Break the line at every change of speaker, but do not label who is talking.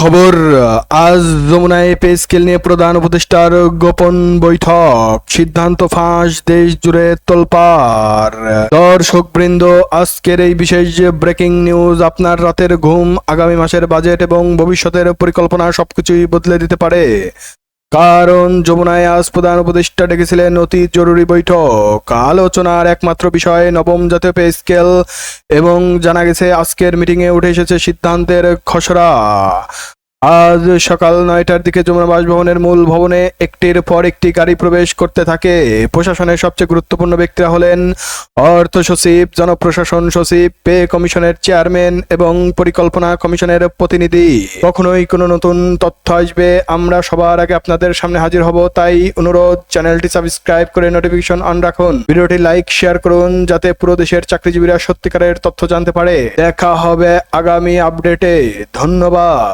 খবর, আজ যমুনায় পে স্কেল নিয়ে প্রধান উপদেষ্টার গোপন বৈঠক। সিদ্ধান্ত ফাঁস, দেশ জুড়ে তোলপার দর্শক বৃন্দ আজকের এই বিশেষ ব্রেকিং নিউজ আপনার রাতের ঘুম, আগামী মাসের বাজেট এবং ভবিষ্যতের পরিকল্পনা সবকিছুই বদলে দিতে পারে। কারণ যমুনায় আজ প্রধান উপদেষ্টা ডেকেছিলেন অতি জরুরি বৈঠক। আলোচনার একমাত্র বিষয় নবম জাতীয় পে স্কেল এবং জানা গেছে আজকের মিটিংয়ে উঠে এসেছে সিদ্ধান্তের খসড়া। আজ সকাল নয়টার দিকে যমুনা বাসভবনের মূল ভবনে একটির পর একটি গাড়ি প্রবেশ করতে থাকে। প্রশাসনের সবচেয়ে গুরুত্বপূর্ণ ব্যক্তিরা হলেন অর্থ সচিব, জনপ্রশাসন সচিব, পে কমিশনের চেয়ারম্যান এবং পরিকল্পনা কমিশনের প্রতিনিধি। কখনোই কোনো নতুন তথ্য আসবে। আমরা সবার আগে আপনাদের সামনে হাজির হব, তাই অনুরোধ, চ্যানেলটি সাবস্ক্রাইব করে নোটিফিকেশন অন রাখুন। ভিডিওটি লাইক শেয়ার করুন, যাতে পুরো দেশের চাকরিজীবীরা সত্যিকারের তথ্য জানতে পারে। দেখা হবে আগামী আপডেটে ধন্যবাদ।